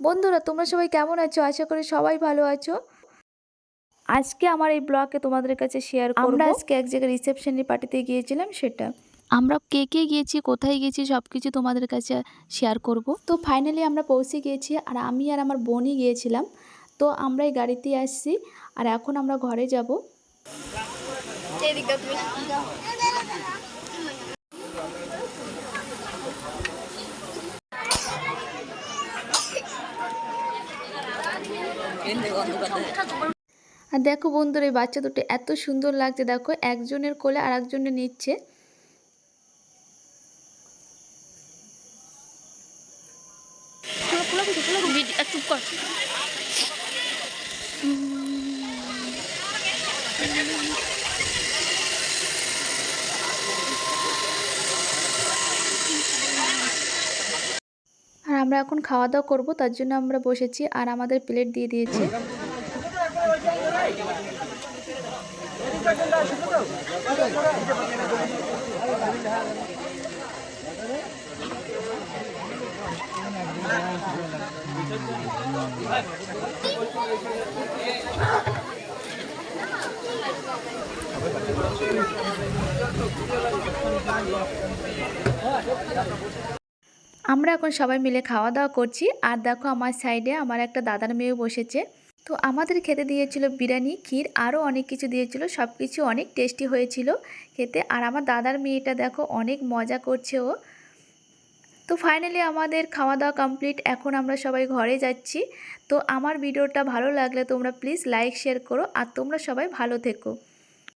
বন্ধুরা তোমরা সবাই কেমন আছো? আশা করি সবাই ভালো আছো। আজকে আমার এই ব্লগে তোমাদের কাছে শেয়ার করব। আমরা আজকে এক জায়গায় রিসেপশনের পার্টিতে গিয়েছিলাম সেটা। আমরা কে কে গিয়েছি কোথায় গিয়েছি সব কিছু তোমাদের কাছে শেয়ার করব। তো ফাইনালি আমরা পৌঁছে গিয়েছি আর আমি আর আমার বোনই গিয়েছিলাম। তো আমরা এই গাড়িতেই আসছি আর এখন আমরা ঘরে যাব। আর দেখো বন্ধুর, এই বাচ্চা দুটো এত সুন্দর লাগছে। দেখো, একজনের কোলে আর একজনের নিচ্ছে। চুপ কর আর আমরা এখন খাওয়া দাওয়া করব, তার জন্য আমরা বসেছি আর আমাদের প্লেট দিয়ে দিয়েছে। আমরা এখন সবাই মিলে খাওয়া দাওয়া করছি। আর দেখো আমার সাইডে আমার একটা দাদার মেয়েও বসেছে। তো আমাদের খেতে দিয়েছিল বিরিয়ানি, ক্ষীর, আরও অনেক কিছু দিয়েছিল। সব কিছু অনেক টেস্টি হয়েছিল খেতে। আর আমার দাদার মেয়েটা দেখো অনেক মজা করছে ও। তো ফাইনালি আমাদের খাওয়া দাওয়া কমপ্লিট এখন আমরা সবাই ঘরে যাচ্ছি। তো আমার ভিডিওটা ভালো লাগলে তোমরা প্লিজ লাইক শেয়ার করো। আর তোমরা সবাই ভালো থেকো।